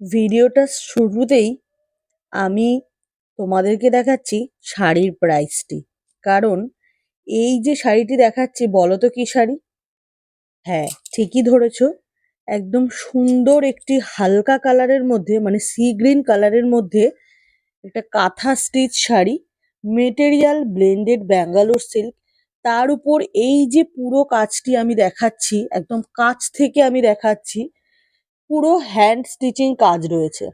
ভিডিওটা শুরুতেই আমি তোমাদেরকে দেখাচ্ছি শাড়ির প্রাইসটি কারণ এই যে শাড়িটি দেখাচ্ছি বলো তো কি শাড়ি? হ্যাঁ ঠিকই ধরেছো। একদম সুন্দর একটি হালকা কালারের মধ্যে মানে সি গ্রিন কালারের মধ্যে একটা kantha stitch sari material blended Bangalore silk তার উপর এই যে পুরো কাজটি আমি দেখাচ্ছি, একদম কাছ থেকে আমি দেখাচ্ছি পুরো হ্যান্ড স্টিচিং কাজ রয়েছে।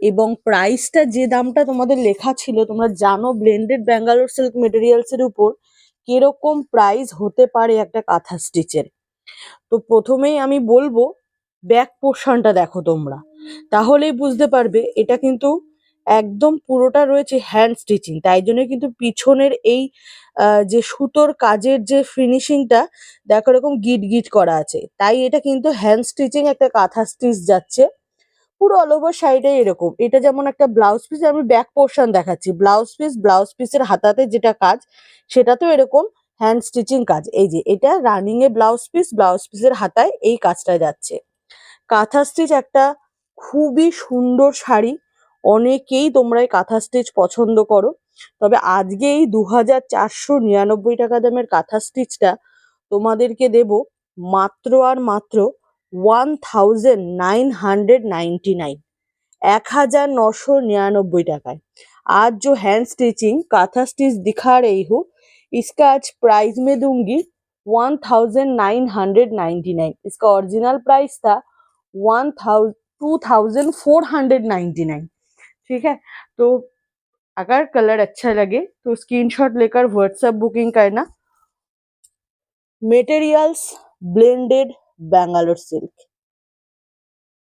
এবং প্রাইসটা যে দামটা তোমাদের লেখা ছিল, তোমরা জানো ব্লেন্ডেড ব্যাঙ্গালোর সিল্ক মেটেরিয়ালসের উপর কীরকম প্রাইস হতে পারে একটা কাঁথা স্টিচের তো প্রথমেই আমি বলব ব্যাক পোর্শনটা দেখো তোমরা। তাহলেই বুঝতে পারবে, এটা কিন্তু একদম পুরোটা রয়েছে হ্যান্ড স্টিচিং তাই জন্য কিন্তু পিছনের এই যে সুতোর কাজের যে ফিনিশিংটা দেখো এরকম গিট গিট করা আছে। তাই এটা কিন্তু হ্যান্ড স্টিচিং একটা কাঁথা স্টিচ যাচ্ছে। পুরো অল ওভার সাইডে এরকম। এটা যেমন একটা ব্লাউজ পিস আমি ব্যাক পোর্শন দেখাচ্ছি। ব্লাউজ পিস ব্লাউজ পিসের হাতাতে যেটা কাজ সেটা তো এরকম হ্যান্ড স্টিচিং কাজ। এই যে, এটা running a blouse piece blouse পিসের হাতায় এই কাজটা যাচ্ছে। কাঁথা স্টিচ একটা খুবই সুন্দর শাড়ি। অনেকেই তোমরা এই কাঁথা স্টিচ পছন্দ করো। তবে আজকে এই দু হাজার চারশো নিরানব্বই টাকা দামের কাঁথা স্টিচটা তোমাদেরকে দেব মাত্র আর মাত্র ওয়ান এক হাজার নশো নিরানব্বই টাকায়। আজ যো হ্যান্ড স্টিচিং, কাঁথা স্টিচ দিখার এই হো ইস্কাজ প্রাইস মে দুঙ্গি one thousand nine hundred ninety nine, ইস্কা original প্রাইসটা one two thousand four hundred ninety nine. ठीक है? तो अगर कलर अच्छा लगे तो स्क्रीनशॉट लेकर व्हाट्सएप बुकिंग करना। Materials blended Bangalore silk.